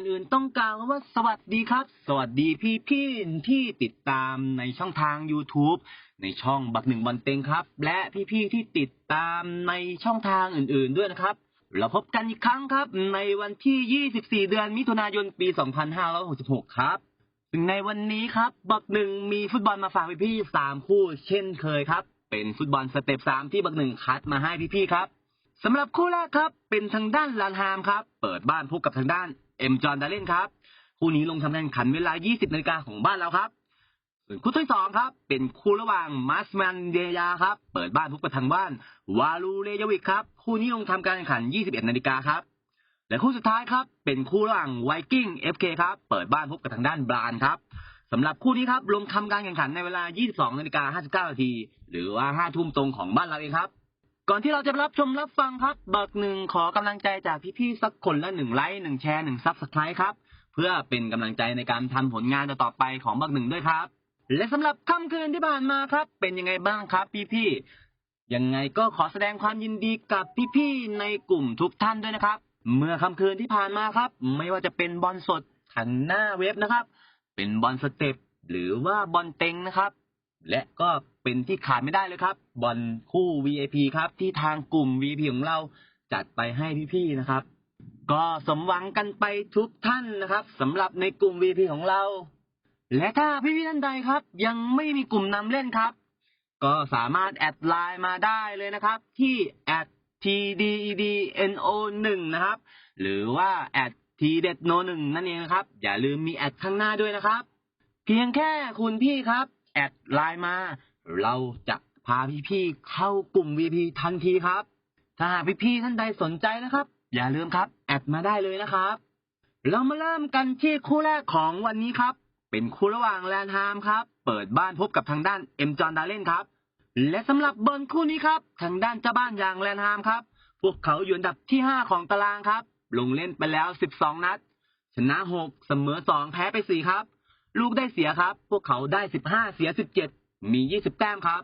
อนอื่นต้องกล่าวว่าสวัสดีครับ สวัสดีพี่พี่ที่ติดตามในช่องทาง YouTube ในช่องบักหนึ่งบอลเต็งครับ และพี่พี่ที่ติดตามในช่องทางอื่น ๆด้วยนะครับ เราพบกันอีกครั้งครับ ในวันที่ 24 เดือนมิถุนายนปี 2566 ครับซึ่งในวันนี้ครับบักหนึ่งมีฟุตบอลมาฝากพี่ๆสามคู่เช่นเคยครับ เป็นฟุตบอลสเต็ปสามที่บักหนึ่งคัดมาให้พี่ๆครับสำหรับคู่แรกครับ เป็นทางด้านลานฮามครับ เปิดบ้านพบกับทางด้าน เอ็มจอนดาเลนครับคู่นี้ลงทำการแข่งขันเวลา 20นาฬิกาของบ้านเราครับส่วนคู่ที่สองครับ เป็นคู่ระหว่างมาสมันเดียาครับ เปิดบ้านพบกับทางบ้าน วาลูเรยวิกครับ คู่นี้ลงทำการแข่งขัน 21นาฬิกาครับ และคู่สุดท้ายครับ เป็นคู่ระหว่างไวกิ้งเอฟเคครับ เปิดบ้านพบกับทางด้านบรานครับสำหรับคู่นี้ครับลงทำการแข่งขันในเวลา 22นาฬิกา59นาทีหรือว่า 5 ทุ่มตรงของบ้านเราเองครับ ก่อนที่เราจะรับชมรับฟังครับเบิกหนึ่งขอกำลังใจจากพี่ๆสักคนละหนึ่งไลค์หนึ่งแชร์หนึ่งซับสไครต์ครับ เพื่อเป็นกำลังใจในการทำผลงานต่อไปของเบิกหนึ่งด้วยครับ และสำหรับค่ำคืนที่ผ่านมาครับ เป็นยังไงบ้างครับ พี่ๆยังไงก็ขอแสดงความยินดีกับพี่ๆในกลุ่มทุกท่านด้วยนะครับ เมื่อค่ำคืนที่ผ่านมาครับ ไม่ว่าจะเป็นบอลสดทางหน้าเว็บนะครับ เป็นบอลสเต็ปหรือว่าบอลเต็งนะครับ และก็เป็นที่ขาดไม่ได้เลยครับบอลคู่ VIP ครับ ที่ทางกลุ่ม VIP ของเราจัดไปให้พี่ๆนะครับ ก็สมหวังกันไปทุกท่านนะครับสำหรับในกลุ่ม VIP ของเรา และถ้าพี่ๆท่านใดครับ ยังไม่มีกลุ่มนำเล่นครับ ก็สามารถแอดไลน์มาได้เลยนะครับ ที่ @tdedno1 นะครับ หรือว่า @tdedno1 นั่นเองนะครับ อย่าลืมมีแอดข้างหน้าด้วยนะครับ เพียงแค่คุณพี่ครับ แอดไลน์มา เราจะพาพี่ๆเข้ากลุ่ม VP ทันทีครับ ถ้าหากพี่ๆท่านใดสนใจนะครับ อย่าลืมครับ แอดมาได้เลยนะครับ เรามาเริ่มกันที่คู่แรกของวันนี้ครับ เป็นคู่ระหว่างแลนฮามครับ เปิดบ้านพบกับทางด้านเอ็มจอนดาเล่นครับ และสำหรับบอลคู่นี้ครับ ทางด้านเจ้าบ้านอย่างแลนฮามครับ พวกเขาอยู่อันดับที่ 5 ของตารางครับ ลงเล่นไปแล้ว 12 นัด ชนะ 6 เสมอ 2 แพ้ไป 4 ครับ ลูกได้เสียครับ พวกเขาได้15เสีย17มี20แต้มครับ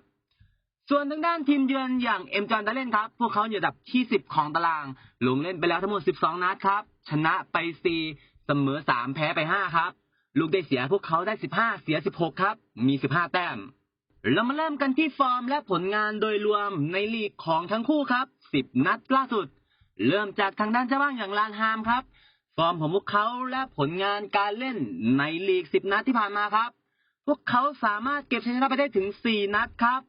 ส่วนทางด้านทีมเยือนอย่างเอ็มจอนดาเล่นครับ พวกเขาอยู่อันดับที่10ของตาราง ลงเล่นไปแล้วทั้งหมด12นัดครับ ชนะไป4เสมอ3แพ้ไป5ครับ ลูกได้เสียพวกเขาได้15เสีย16ครับ มี15แต้ม เรามาเริ่มกันที่ฟอร์มและผลงานโดยรวมในลีกของทั้งคู่ครับ10นัดล่าสุด เริ่มจากทางด้านเจ้าบ้านอย่างลานฮามครับ ฟอร์มของพวกเขาและผลงานการเล่นในลีก 10 นัดที่ผ่านมาครับ พวกเขาสามารถเก็บชัยชนะไปได้ถึง 4 นัดครับ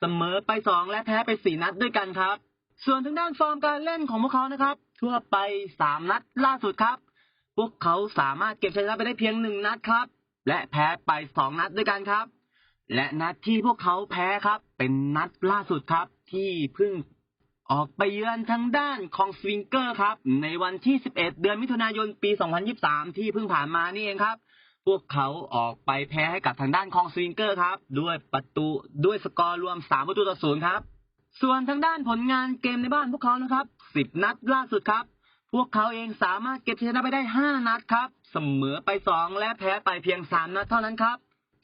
เสมอไป 2 และแพ้ไป 4 นัดด้วยกันครับ ส่วนทางด้านฟอร์มการเล่นของพวกเขานะครับ ทั่วไป 3 นัดล่าสุดครับ พวกเขาสามารถเก็บชัยชนะไปได้เพียง 1 นัดครับ และแพ้ไป 2 นัดด้วยกันครับ และนัดที่พวกเขาแพ้ครับ เป็นนัดล่าสุดครับ ที่เพิ่ง ออกไปเยือนทางด้านของสวิงเกอร์ครับ ในวันที่ 11 เดือนมิถุนายนปี 2023 ที่เพิ่งผ่านมานี่เองครับ พวกเขาออกไปแพ้ให้กับทางด้านของสวิงเกอร์ครับ ด้วยประตูด้วยสกอร์รวม 3 ประตูต่อศูนย์ครับ ส่วนทางด้านผลงานเกมในบ้านพวกเขานะครับ 10 นัดล่าสุดครับ พวกเขาเองสามารถเก็บชนะไปได้ 5 นัดครับ เสมอไป 2 และแพ้ไปเพียง 3 นัดเท่านั้นครับ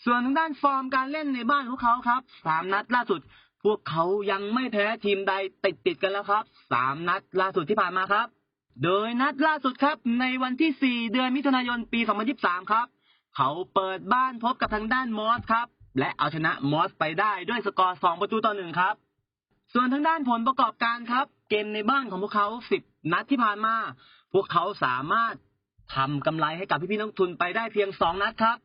ส่วนทางด้านฟอร์มการเล่นในบ้านพวกเขาครับ 3 นัดล่าสุด พวกเขายังไม่แพ้ทีมใดติดติดกันแล้วครับ3นัดล่าสุดที่ผ่านมาครับ โดยนัดล่าสุดครับ ในวันที่ 4 เดือนมิถุนายนปี 2023 ครับ เขาเปิดบ้านพบกับทางด้านมอสครับ และเอาชนะมอสไปได้ด้วยสกอร์ 2 ประตูต่อหนึ่งครับ ส่วนทางด้านผลประกอบการครับ เกมในบ้านของพวกเขา 10 นัดที่ผ่านมา พวกเขาสามารถทำกำไรให้กับพี่ๆนักทุนไปได้เพียง 2 นัดครับ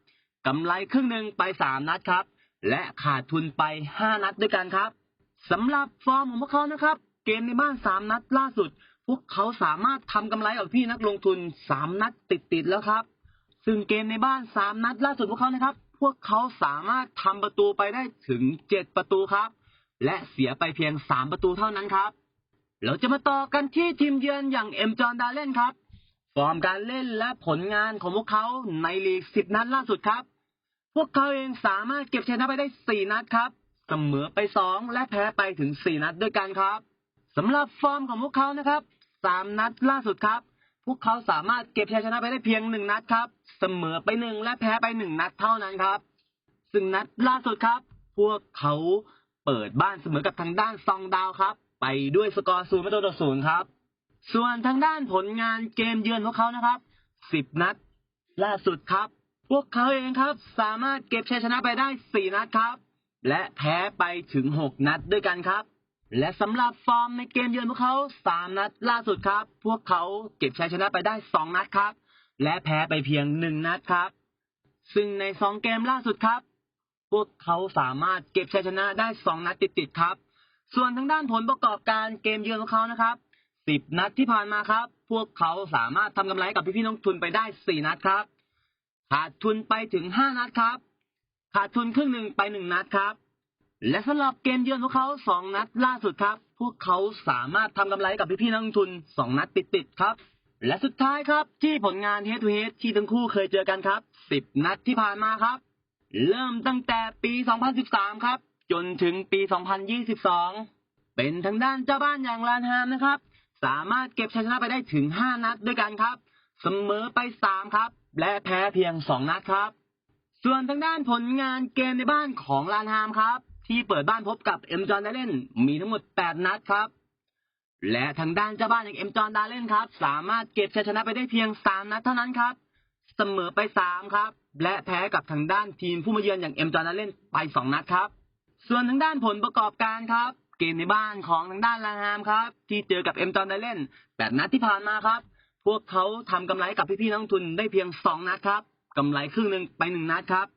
กำไรครึ่งหนึ่งไป 3 นัดครับ และขาดทุนไป 5 นัดด้วยกันครับสำหรับฟอร์มของพวกเขานะครับ เกมในบ้าน 3 นัดล่าสุด พวกเขาสามารถทำกำไรกับพี่นักลงทุน 3 นัดติดๆแล้วครับ ซึ่งเกมในบ้าน 3 นัดล่าสุดพวกเขานะครับ พวกเขาสามารถทำประตูไปได้ถึง 7 ประตูครับ และเสียไปเพียง 3 ประตูเท่านั้นครับ เราจะมาต่อกันที่ทีมเยือนอย่างเอ็มจอนดาเล่นครับ ฟอร์มการเล่นและผลงานของพวกเขาในลีก 10 นัดล่าสุดครับ พวกเขาเองสามารถเก็บชนะไปได้4นัดครับ เสมอไป2และแพ้ไปถึง4นัดด้วยกันครับสำหรับฟอร์มของพวกเขานะครับ3นัดล่าสุดครับ พวกเขาสามารถเก็บชัยชนะไปได้เพียง1นัดครับ เสมอไป1และแพ้ไป1นัดเท่านั้นครับ ซึ่งนัดล่าสุดครับ พวกเขาเปิดบ้านเสมอกับทางด้านซองดาวครับ ไปด้วยสกอร์ศูนย์ประตูต่อศูนย์ครับ ส่วนทางด้านผลงานเกมเยือนพวกเขานะครับสิบนัด ล่าสุดครับ พวกเขาเองครับสามารถเก็บชัยชนะไปได้สี่นัดครับ และแพ้ไปถึงหกนัดด้วยกันครับ และสำหรับฟอร์มในเกมเยือนพวกเขาสามนัดล่าสุดครับ พวกเขาเก็บชัยชนะไปได้สองนัดครับ และแพ้ไปเพียงหนึ่งนัดครับ ซึ่งในสองเกมล่าสุดครับ พวกเขาสามารถเก็บชัยชนะได้สองนัดติดๆครับ ส่วนทางด้านผลประกอบการเกมเยือนของเขานะครับสิบนัดที่ผ่านมาครับ พวกเขาสามารถทำกำไรกับพี่ๆนักลงทุนไปได้สี่นัดครับ ขาดทุนไปถึงห้านัดครับ ขาดทุนครึ่งหนึ่งไปหนึ่งนัดครับ และสำหรับเกมเยือนของเขาสองนัดล่าสุดครับ พวกเขาสามารถทำกำไรกับพี่ๆนักลงทุนสองนัดติดๆครับ และสุดท้ายครับ ที่ผลงาน head to head ที่ทั้งคู่เคยเจอกันครับสิบนัดที่ผ่านมาครับ เริ่มตั้งแต่ปี 2013 ครับ จนถึงปี 2022 เป็นทางด้านเจ้าบ้านอย่างลานฮามนะครับ สามารถเก็บชัยชนะไปได้ถึง 5 นัดด้วยกันครับ เสมอไป3ครับ และแพ้เพียง2นัดครับ ส่วนทางด้านผลงานเกมในบ้านของลานฮามครับ ที่เปิดบ้านพบกับเอ็มจอนดาเล่นมีทั้งหมด8นัดครับ และทางด้านเจ้าบ้านอย่างเอ็มจอนดาเล่นครับ สามารถเก็บชัยชนะไปได้เพียง3นัดเท่านั้นครับ เสมอไป3ครับ และแพ้กับทางด้านทีมผู้มาเยือนอย่างเอ็มจอนดาเล่นไป2นัดครับ ส่วนทางด้านผลประกอบการครับเกมในบ้านของทางด้านลาฮามครับ ที่เจอกับเอ็มจอนไดเล่นแบบนัดที่ผ่านมาครับ พวกเขาทำกำไรกับพี่ๆนักลงทุนได้เพียงสองนัดครับกำไรครึ่งหนึ่งไปหนึ่งนัดครับ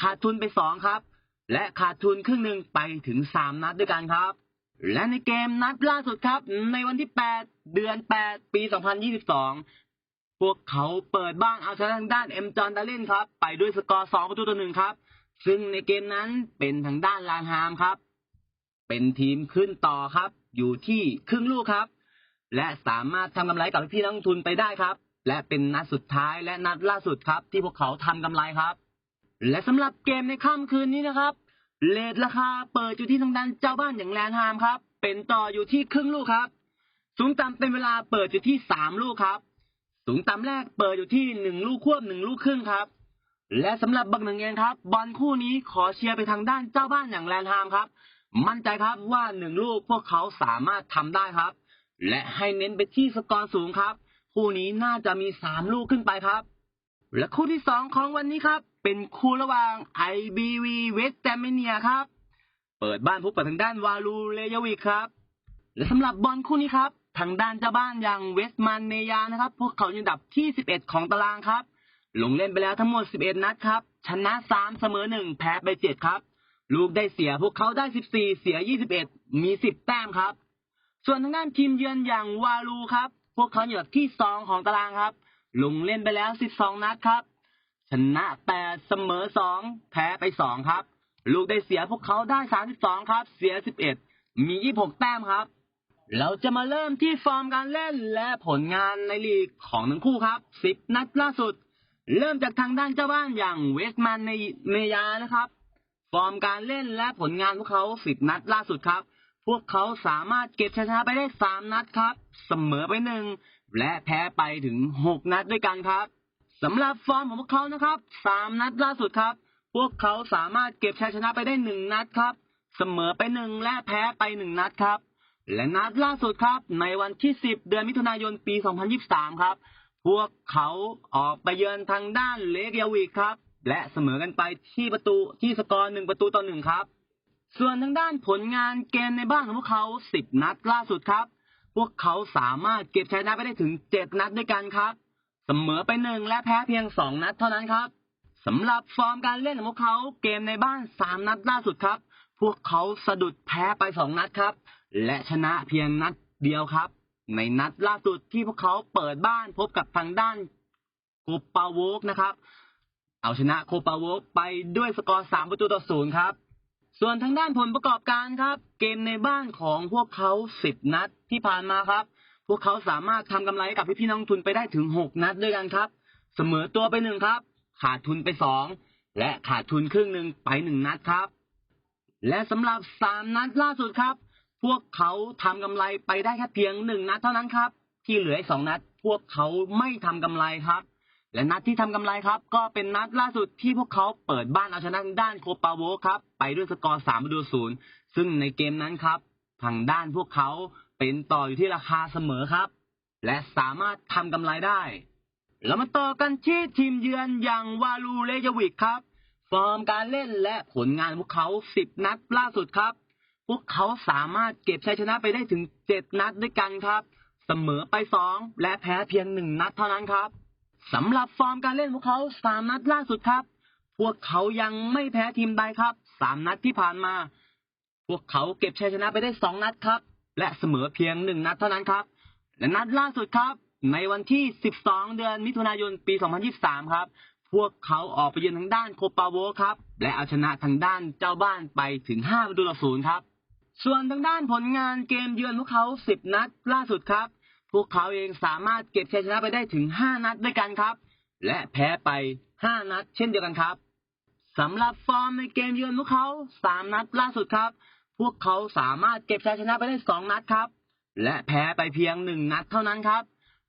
ขาดทุนไปสองครับ และขาดทุนครึ่งหนึ่งไปถึงสามนัดด้วยกันครับ และในเกมนัดล่าสุดครับ ในวันที่8เดือน8ปี2022พวกเขาเปิดบ้านเอาชนะทางด้านเอ็มจอนดาเล่นครับ ไปด้วยสกอร์สองประตูต่อหนึ่งครับ ซึ่งในเกมนั้นเป็นทางด้านลานฮามครับ เป็นทีมขึ้นต่อครับ อยู่ที่ครึ่งลูกครับ และสามารถทำกำไรกับพี่นักลงทุนไปได้ครับ และเป็นนัดสุดท้ายและนัดล่าสุดครับ ที่พวกเขาทำกำไรครับ และสำหรับเกมในค่ำคืนนี้นะครับเลทราคาเปิดอยู่ที่ทางด้านเจ้าบ้านอย่างแลนฮามครับ เป็นต่ออยู่ที่ครึ่งลูกครับ สูงต่ำเป็นเวลาเปิดอยู่ที่สามลูกครับ สูงต่ำแรกเปิดอยู่ที่หนึ่งลูกควบหนึ่งลูกครึ่งครับ และสำหรับบักหนึ่งเองครับ บอลคู่นี้ขอเชียร์ไปทางด้านเจ้าบ้านอย่างแลนฮามครับ มั่นใจครับว่าหนึ่งลูกพวกเขาสามารถทำได้ครับ และให้เน้นไปที่สกอร์สูงครับ คู่นี้น่าจะมีสามลูกขึ้นไปครับ และคู่ที่สองของวันนี้ครับ เป็นคู่ระหว่าง IBV West t a m i n i a ครับ เปิดบ้านพบกับทางด้านวาลูเลยวิกครับ และสำหรับบอลคู่นี้ครับ ทางด้านเจ้าบ้านอย่างเวสต์มันเนียนะครับ พวกเขาอยู่อันดับที่ 11 ของตารางครับ ลงเล่นไปแล้วทั้งหมด 11 นัดครับ ชนะ 3 เสมอ 1 แพ้ไป 7 ครับ ลูกได้เสียพวกเขาได้ 14 เสีย 21 มี 10 แต้มครับ ส่วนทางด้านทีมเยือนอย่างวาลูครับ พวกเขาอยู่อันดับที่2ของตารางครับ ลงเล่นไปแล้ว12นัดครับ ชนะ8เสมอ2แพ้ไป2ครับ ลูกได้เสียพวกเขาได้32ครับ เสีย11มี26แต้มครับ เราจะมาเริ่มที่ฟอร์มการเล่นและผลงานในลีกของทั้งคู่ครับ10นัดล่าสุด เริ่มจากทางด้านเจ้าบ้านอย่างเวสต์แมนในเมยานะครับ ฟอร์มการเล่นและผลงานพวกเขา10นัดล่าสุดครับ พวกเขาสามารถเก็บชนะไปได้3นัดครับ เสมอไปหนึ่งและแพ้ไปถึง6นัดด้วยกันครับสำหรับฟอร์มของพวกเขานะครับ3นัดล่าสุดครับ พวกเขาสามารถเก็บชัยชนะไปได้1นัดครับ เสมอไปหนึ่งและแพ้ไป1นัดครับ และนัดล่าสุดครับ ในวันที่10เดือนมิถุนายนปี2023ครับ พวกเขาออกไปเยือนทางด้านเลกยาวิกครับ และเสมอกันไปที่ประตูที่สกอร์หนึ่งประตูต่อหนึ่งครับ ส่วนทางด้านผลงานเกมในบ้านของพวกเขา 10 นัดล่าสุดครับ พวกเขาสามารถเก็บชนะไปได้ถึง 7 นัดด้วยกันครับ เสมอไปหนึ่งและแพ้เพียง 2 นัดเท่านั้นครับสำหรับฟอร์มการเล่นของพวกเขาเกมในบ้าน 3 นัดล่าสุดครับ พวกเขาสะดุดแพ้ไป 2 นัดครับ และชนะเพียงนัดเดียวครับ ในนัดล่าสุดที่พวกเขาเปิดบ้านพบกับทางด้านโคปาโวกนะครับ เอาชนะโคปาโวกไปด้วยสกอร์ 3 ประตูต่อศูนย์ครับ ส่วนทางด้านผลประกอบการครับ เกมในบ้านของพวกเขา10นัดที่ผ่านมาครับ พวกเขาสามารถทำกำไรกับพี่ๆนักลงทุนไปได้ถึง6นัดด้วยกันครับ เสมอตัวไปหนึ่งครับ ขาดทุนไป2และขาดทุนครึ่งหนึ่งไป1นัดครับ และสำหรับ3นัดล่าสุดครับ พวกเขาทำกำไรไปได้แค่เพียง1นัดเท่านั้นครับ ที่เหลืออีกสองนัด พวกเขาไม่ทำกำไรครับ และนัดที่ทำกำไรครับ ก็เป็นนัดล่าสุดที่พวกเขาเปิดบ้านเอาชนะด้านโคปาโวครับ ไปด้วยสกอร์3ประตูศูนย์ซึ่งในเกมนั้นครับ ทางด้านพวกเขาเป็นต่ออยู่ที่ราคาเสมอครับ และสามารถทำกำไรได้เรามาต่อกันที่ทีมเยือนอย่างวาลูเลยวิกครับ ฟอร์มการเล่นและผลงานพวกเขาสิบนัดล่าสุดครับ พวกเขาสามารถเก็บชัยชนะไปได้ถึงเจ็ดนัดด้วยกันครับ เสมอไปสองและแพ้เพียงหนึ่งนัดเท่านั้นครับ สำหรับฟอร์มการเล่นพวกเขาสามนัดล่าสุดครับ พวกเขายังไม่แพ้ทีมใดครับสามนัดที่ผ่านมา พวกเขาเก็บชัยชนะไปได้สองนัดครับ และเสมอเพียงหนึ่งนัดเท่านั้นครับ และนัดล่าสุดครับ ในวันที่ 12 เดือนมิถุนายนปี 2023 ครับ พวกเขาออกไปเยือนทางด้านโคปาโวครับ และเอาชนะทางด้านเจ้าบ้านไปถึง5ประตูต่อศูนย์ครับ ส่วนทางด้านผลงานเกมเยือนพวกเขา 10 นัดล่าสุดครับ พวกเขาเองสามารถเก็บชัยชนะไปได้ถึง 5 นัดด้วยกันครับ และแพ้ไป 5 นัด เช่นเดียวกันครับสำหรับฟอร์มในเกมเยือนพวกเขา 3 นัดล่าสุดครับ พวกเขาสามารถเก็บชัยชนะไปได้ 2 นัดครับ และแพ้ไปเพียง 1 นัดเท่านั้นครับ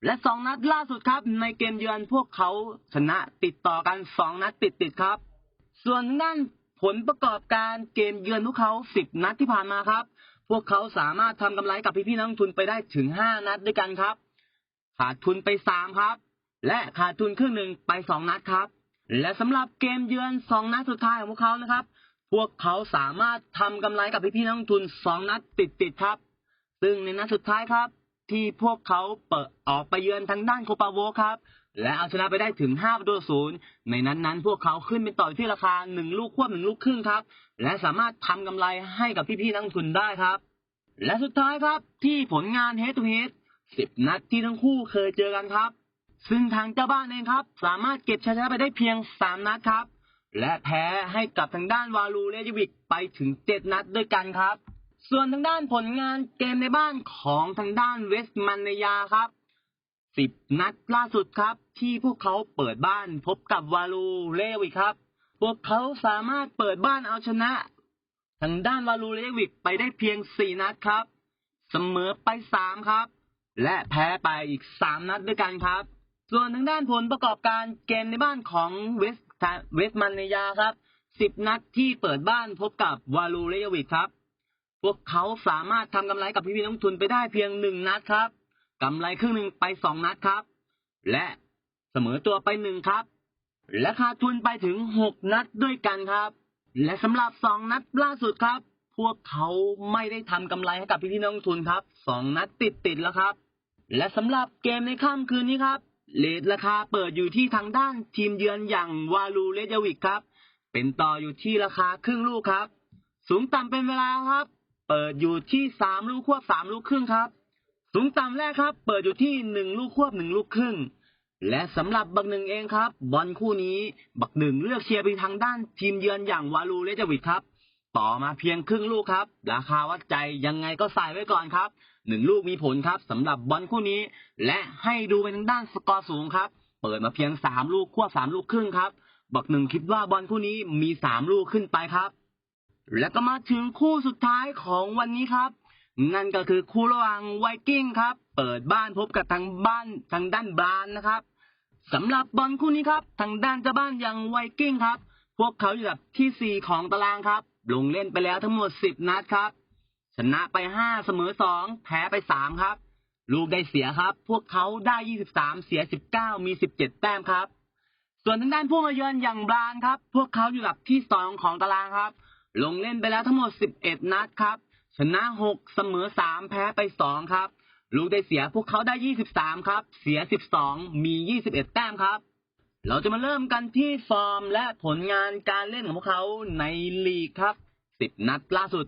และสองนัดล่าสุดครับ ในเกมเยือนพวกเขาชนะติดต่อกันสองนัดติดติดครับ ส่วนทางด้านผลประกอบการเกมเยือนพวกเขาสิบนัดที่ผ่านมาครับ พวกเขาสามารถทำกำไรกับพี่ๆนักลงทุนไปได้ถึงห้านัดด้วยกันครับ ขาดทุนไปสามครับ และขาดทุนครึ่งหนึ่งไปสองนัดครับ และสำหรับเกมเยือนสองนัดสุดท้ายของพวกเขานะครับ พวกเขาสามารถทำกำไรกับพี่ๆนักลงทุนสองนัดติดติดๆครับ ซึ่งในนัดสุดท้ายครับ ที่พวกเขาเปิดออกไปเยือนทางด้านโคปาโวครับ และเอาชนะไปได้ถึง5ประตูศูนย์ในนั้นนั้นๆพวกเขาขึ้นไปต่อที่ราคา1ลูกควบ1ลูกครึ่งครับ และสามารถทำกำไรให้กับพี่ๆนักทุนได้ครับ และสุดท้ายครับที่ผลงาน head to h e a 10 นัดที่ทั้งคู่เคยเจอกันครับ ซึ่งทางเจ้าบ้านเองครับ สามารถเก็บชัยชนะไปได้เพียง 3 นัดครับ และแพ้ให้กับทางด้านวาลูเลจิวิกไปถึง 7 นัดด้วยกันครับ ส่วนทางด้านผลงานเกมในบ้านของทางด้านเวสต์มันเนยาครับ สิบนัดล่าสุดครับ ที่พวกเขาเปิดบ้านพบกับวาลูเลวิกครับ พวกเขาสามารถเปิดบ้านเอาชนะ ทางด้านวาลูเลวิกไปได้เพียงสี่นัดครับ เสมอไปสามครับ และแพ้ไปอีกสามนัดด้วยกันครับ ส่วนทางด้านผลประกอบการเกมในบ้านของเวสเวสมันเนยาครับสิบนัดที่เปิดบ้านพบกับวาลูเลวิกครับ พวกเขาสามารถทำกำไรกับพี่พี่ๆนักลงทุนไปได้เพียงหนึ่งนัดครับ กำไรครึ่งหนึ่งไปสองนัดครับ และเสมอตัวไปหนึ่งครับ และขาดทุนไปถึงหกนัดด้วยกันครับ และสำหรับสองนัดล่าสุดครับ พวกเขาไม่ได้ทำกำไรให้กับพี่พี่นักลงทุนครับสองนัดติดติดๆแล้วครับ และสำหรับเกมในค่ำคืนนี้ครับเลทราคาเปิดอยู่ที่ทางด้านทีมเยือนอย่างวาลูเลจวิกครับ เป็นต่ออยู่ที่ราคาครึ่งลูกครับ สูงต่ำเป็นเวลาครับ เปิดอยู่ที่สามลูกควบสามลูกครึ่งครับ สูงต่ำแรกครับ เปิดอยู่ที่หนึ่งลูกควบหนึ่งลูกครึ่ง และสำหรับบักหนึ่งเองครับ บอลคู่นี้บักหนึ่งเลือกเชียร์ไปทางด้านทีมเยือนอย่างวาลูเลจวิกครับ ต่อมาเพียงครึ่งลูกครับ ราคาวัดใจยังไงก็ใส่ไว้ก่อนครับหนึ่งลูกมีผลครับสำหรับบอลคู่นี้ และให้ดูไปทางด้านสกอร์สูงครับ เปิดมาเพียงสามลูกควบสามลูกครึ่งครับ บักหนึ่งคิดว่าบอลคู่นี้มีสามลูกขึ้นไปครับ และก็มาถึงคู่สุดท้ายของวันนี้ครับ นั่นก็คือคู่ระหว่างไวกิ้งครับ เปิดบ้านพบกับทางบ้านทางด้านบานนะครับสำหรับบอลคู่นี้ครับทางด้านเจ้าบ้านอย่างไวกิ้งครับ พวกเขาอยู่อันดับที่สี่ของตารางครับ ลงเล่นไปแล้วทั้งหมดสิบนัดครับ ชนะไปห้าเสมอสองแพ้ไปสามครับ ลูกได้เสียครับ พวกเขาได้ยี่สิบสามเสียสิบเก้ามีสิบเจ็ดแต้มครับ ส่วนทางด้านผู้มาเยือนอย่างบานครับ พวกเขาอยู่อันดับที่สองของตารางครับ ลงเล่นไปแล้วทั้งหมด 11 นัดครับ ชนะ6เสมอ3แพ้ไป2ครับ ลูกได้เสียพวกเขาได้23ครับ เสีย12มี21แต้มครับ เราจะมาเริ่มกันที่ฟอร์มและผลงานการเล่นของพวกเขาในลีกครับ10นัดล่าสุด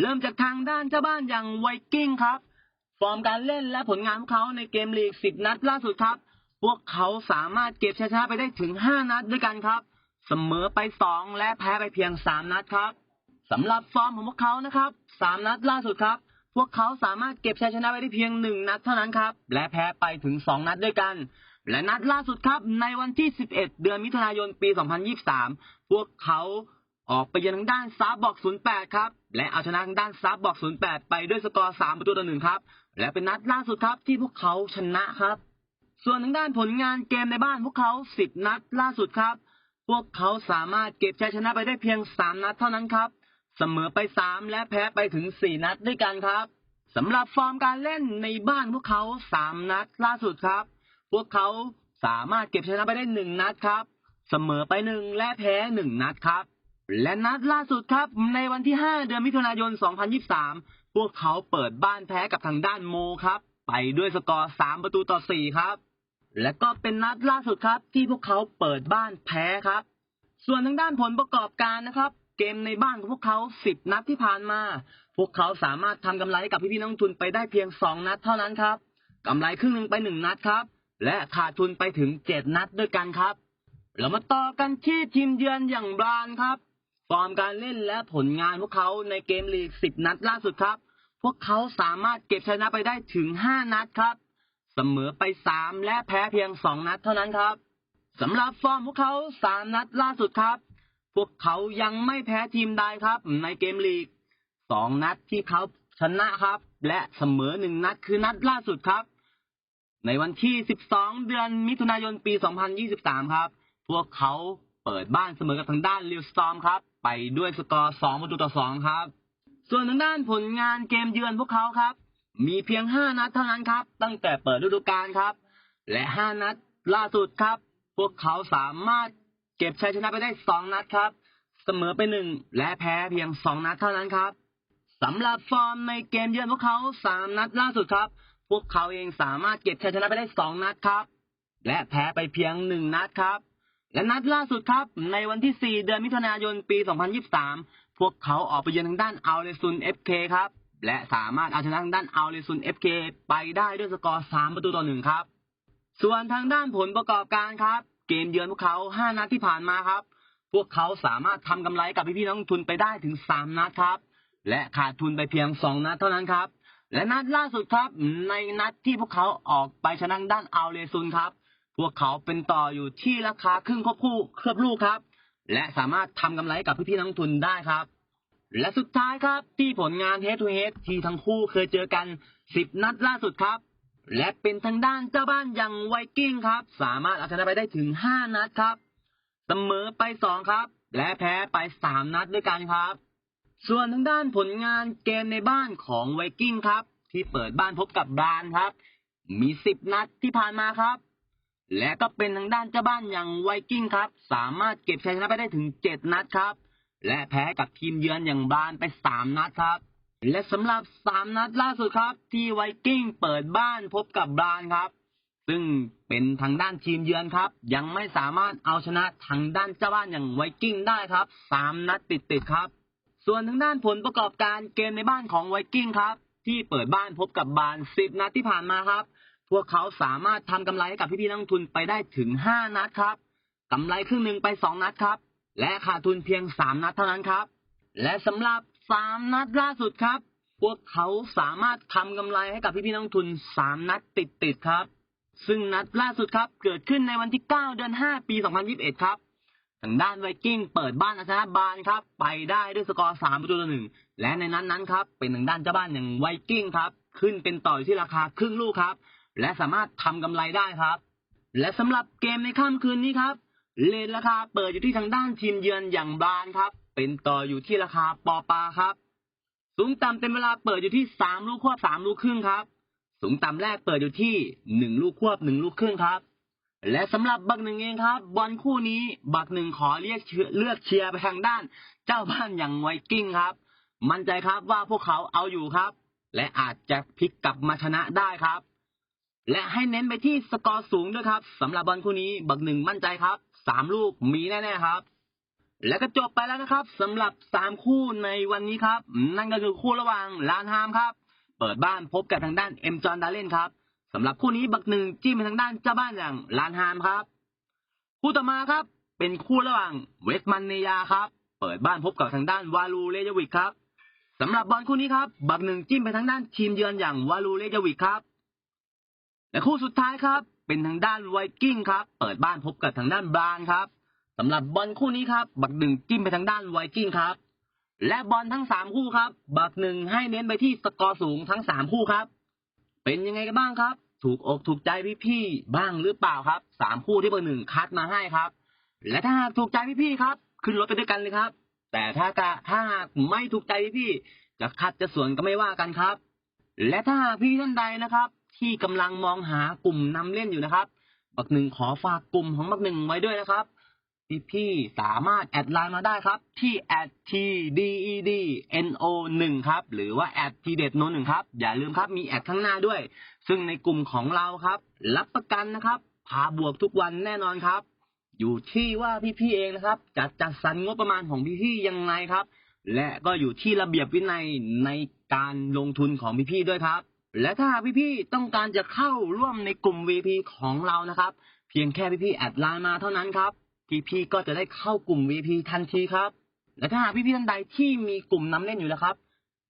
เริ่มจากทางด้านเจ้าบ้านอย่างไวกิ้งครับ ฟอร์มการเล่นและผลงานของเขาในเกมลีก10นัดล่าสุดครับ พวกเขาสามารถเก็บชัยชนะไปได้ถึง5นัดด้วยกันครับ เสมอไป2และแพ้ไปเพียง3นัดครับ สำหรับฟอร์มของพวกเขานะครับ3นัดล่าสุดครับ พวกเขาสามารถเก็บชัยชนะไปได้เพียง1นัดเท่านั้นครับ และแพ้ไปถึง2นัดด้วยกัน และนัดล่าสุดครับ ในวันที่ 11 เดือนมิถุนายนปี 2023 พวกเขาออกไปเยือนทางด้านซับบอก 08 ครับ และเอาชนะทางด้านซับบอก 08 ไปด้วยสกอร์ 3 ประตูต่อหนึ่งครับ และเป็นนัดล่าสุดครับที่พวกเขาชนะครับ ส่วนทางด้านผลงานเกมในบ้านพวกเขา 10 นัดล่าสุดครับ พวกเขาสามารถเก็บชัยชนะไปได้เพียง 3 นัดเท่านั้นครับ เสมอไป3และแพ้ไปถึง4นัดด้วยกันครับสำหรับฟอร์มการเล่นในบ้านพวกเขา3นัดล่าสุดครับ พวกเขาสามารถเก็บชนะไปได้หนึ่งนัดครับ เสมอไปหนึ่งและแพ้หนึ่งนัดครับ และนัดล่าสุดครับ ในวันที่ 5 เดือนมิถุนายน 2023 พวกเขาเปิดบ้านแพ้กับทางด้านโมครับ ไปด้วยสกอร์ 3 ประตูต่อ 4 ครับ และก็เป็นนัดล่าสุดครับที่พวกเขาเปิดบ้านแพ้ครับ ส่วนทางด้านผลประกอบการนะครับ เกมในบ้านของพวกเขา10นัดที่ผ่านมา พวกเขาสามารถทำกำไรให้กับพี่ๆนักลงทุนไปได้เพียง2นัดเท่านั้นครับกำไรครึ่งหนึ่งไป1นัดครับ และขาดทุนไปถึง7นัดด้วยกันครับ เรามาต่อกันที่ทีมเยือนอย่างบรานครับ ฟอร์มการเล่นและผลงานพวกเขาในเกมลีก10นัดล่าสุดครับ พวกเขาสามารถเก็บชนะไปได้ถึง5นัดครับ เสมอไป3และแพ้เพียง2นัดเท่านั้นครับสำหรับฟอร์มพวกเขา3นัดล่าสุดครับ พวกเขายังไม่แพ้ทีมใดครับ ในเกมลีก2นัดที่เขาชนะครับ และเสมอ1นัดคือนัดล่าสุดครับ ในวันที่ 12 เดือนมิถุนายนปี 2023 ครับ พวกเขาเปิดบ้านเสมอกับทางด้านลิวสตอมครับ ไปด้วยสกอร์ 2 ประตูต่อ 2 ครับ ส่วนทางด้านผลงานเกมเยือนพวกเขาครับ มีเพียง 5 นัดเท่านั้นครับ ตั้งแต่เปิดฤดูกาลครับ และ 5 นัดล่าสุดครับ พวกเขาสามารถ เก็บชัยชนะไปได้2นัดครับ เสมอไป1และแพ้เพียง2นัดเท่านั้นครับสำหรับฟอร์มในเกมเยือนพวกเขา3นัดล่าสุดครับ พวกเขาเองสามารถเก็บชัยชนะไปได้2นัดครับ และแพ้ไปเพียง1นัดครับ และนัดล่าสุดครับ ในวันที่ 4 เดือนมิถุนายนปี 2023 พวกเขาออกไปเยือนทางด้านอัลเลซุน FK ครับ และสามารถเอาชนะทางด้านอัลเลซุน FK ไปได้ด้วยสกอร์ 3 ประตูต่อ1ครับ ส่วนทางด้านผลประกอบการครับ เกมเยือนพวกเขา 5 นัดที่ผ่านมาครับ พวกเขาสามารถทำกำไรกับพี่ๆนักลงทุนไปได้ถึง 3 นัดครับ และขาดทุนไปเพียง 2 นัดเท่านั้นครับ และนัดล่าสุดครับ ในนัดที่พวกเขาออกไปชนะด้านอัลเลซุนครับ พวกเขาเป็นต่ออยู่ที่ราคาครึ่งควบคู่เคลือบลูกครับ และสามารถทำกำไรกับพี่ๆนักลงทุนได้ครับ และสุดท้ายครับที่ผลงาน head to head ที่ทั้งคู่เคยเจอกัน 10 นัดล่าสุดครับ และเป็นทางด้านเจ้าบ้านอย่างไวกิ้งครับ สามารถเอาชนะไปได้ถึง 5 นัดครับ เสมอไป 2 ครับ และแพ้ไป 3 นัดด้วยกันครับ ส่วนทางด้านผลงานเกมในบ้านของไวกิ้งครับ ที่เปิดบ้านพบกับบานครับ มี 10 นัดที่ผ่านมาครับ และก็เป็นทางด้านเจ้าบ้านอย่างไวกิ้งครับ สามารถเก็บชัยชนะไปได้ถึง 7 นัดครับ และแพ้กับทีมเยือนอย่างบานไป 3 นัดครับ และสำหรับ3นัดล่าสุดครับ ที่ไวกิ้งเปิดบ้านพบกับบรานครับ ซึ่งเป็นทางด้านทีมเยือนครับ ยังไม่สามารถเอาชนะทางด้านเจ้าบ้านอย่างไวกิ้งได้ครับ3นัดติดๆครับ ส่วนทางด้านผลประกอบการเกมในบ้านของไวกิ้งครับ ที่เปิดบ้านพบกับบาน10นัดที่ผ่านมาครับ พวกเขาสามารถทำกำไรให้กับพี่ๆนักทุนไปได้ถึง5นัดครับกำไรครึ่งหนึ่งไป2นัดครับ และขาดทุนเพียง3นัดเท่านั้นครับ และสำหรับ 3นัดล่าสุดครับ พวกเขาสามารถทำกำไรให้กับพี่ๆนักลงทุน3นัดติดๆครับ ซึ่งนัดล่าสุดครับ เกิดขึ้นในวันที่9เดือน5ปี2021ครับทางด้านไวกิ้งเปิดบ้านอาชนะบานครับ ไปได้ด้วยสกอร์3ประตูต่อหนึ่งและในนั้นนั้นครับ เป็นทางด้านเจ้าบ้านอย่างไวกิ้งครับ ขึ้นเป็นต่อยที่ราคาครึ่งลูกครับ และสามารถทำกำไรได้ครับ และสำหรับเกมในค่ำคืนนี้ครับ เลนราคาเปิดอยู่ที่ทางด้านทีมเยือนอย่างบานครับเป็นต่ออยู่ที่ราคาปอปลาครับ สูงต่ำเต็มเวลาเปิดอยู่ที่3ลูกควบ3ลูกครึ่งครับ สูงต่ำแรกเปิดอยู่ที่1ลูกควบ1ลูกครึ่งครับ และสำหรับบักหนึ่งเองครับ บอลคู่นี้บักหนึ่งขอเรียกเชื่อเลือกเชียร์ไปทางด้าน เจ้าบ้านอย่างไวกิ้งครับ มั่นใจครับว่าพวกเขาเอาอยู่ครับ และอาจจะพลิกกลับมาชนะได้ครับ และให้เน้นไปที่สกอร์สูงด้วยครับสำหรับ บอลคู่นี้บักหนึ่งมั่นใจครับสามลูกมีแน่ๆครับ และก็จบไปแล้วนะครับสำหรับสามคู่ในวันนี้ครับ นั่นก็คือคู่ระหว่างลานฮามครับ เปิดบ้านพบกับทางด้านเอ็มจอนดาเลนครับสำหรับคู่นี้บักหนึ่งจิ้มไปทางด้านเจ้าบ้านอย่างลานฮามครับ คู่ต่อมาครับ เป็นคู่ระหว่างเวสมันเนียครับ เปิดบ้านพบกับทางด้านวาลูเลยวิกครับสำหรับบอลคู่นี้ครับ บักหนึ่งจิ้มไปทางด้านทีมเยือนอย่างวาลูเลยวิกครับและคู่สุดท้ายครับ เป็นทางด้านไวกิ้งครับ เปิดบ้านพบกับทางด้านบานครับ สำหรับบอลคู่นี้ครับ บักหนึ่งจิ้มไปทางด้านไวกิ้งครับ และบอลทั้งสามคู่ครับ บักหนึ่งให้เน้นไปที่สกอร์สูงทั้งสามคู่ครับ เป็นยังไงกันบ้างครับ ถูกอกถูกใจพี่ๆบ้างหรือเปล่าครับสามคู่ที่เบอร์หนึ่งคัดมาให้ครับ และถ้าหากถูกใจพี่ๆครับ ขึ้นรถไปด้วยกันเลยครับ แต่ถ้ากะถ้าหากไม่ถูกใจพี่ๆจะคัดจะสวนก็ไม่ว่ากันครับ และถ้าหากพี่ท่านใดนะครับ ที่กำลังมองหากลุ่มนำเล่นอยู่นะครับ บักหนึ่งขอฝากกลุ่มของบักหนึ่งไว้ด้วยนะครับ พี่ๆสามารถแอดไลน์มาได้ครับ ที่ @tdedno 1 ครับหรือว่า @tdedno 1 ครับ อย่าลืมครับมีแอดข้างหน้าด้วย ซึ่งในกลุ่มของเราครับ รับประกันนะครับพาบวกทุกวันแน่นอนครับ อยู่ที่ว่าพี่ๆเองนะครับจะจัดสรรงบประมาณของพี่ๆยังไงครับ และก็อยู่ที่ระเบียบวินัยในการลงทุนของพี่ๆด้วยครับ และถ้าพี่ๆต้องการจะเข้าร่วมในกลุ่ม VP ของเรานะครับ เพียงแค่พี่ๆแอดไลน์มาเท่านั้นครับ พี่ๆก็จะได้เข้ากลุ่ม VP ทันทีครับ และถ้าหากพี่ๆท่านใดที่มีกลุ่มน้ำเล่นอยู่แล้วครับ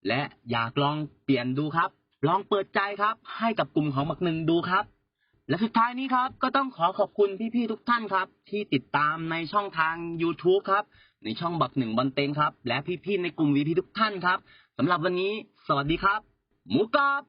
และอยากลองเปลี่ยนดูครับ ลองเปิดใจครับ ให้กับกลุ่มของบักหนึ่งดูครับ และสุดท้ายนี้ครับ ก็ต้องขอขอบคุณพี่ๆทุกท่านครับ ที่ติดตามในช่องทาง YouTube ครับ ในช่องบักหนึ่งบอลเต็งครับ และพี่ๆในกลุ่ม VP ทุกท่านครับสำหรับวันนี้ สวัสดีครับ หมูกรอบ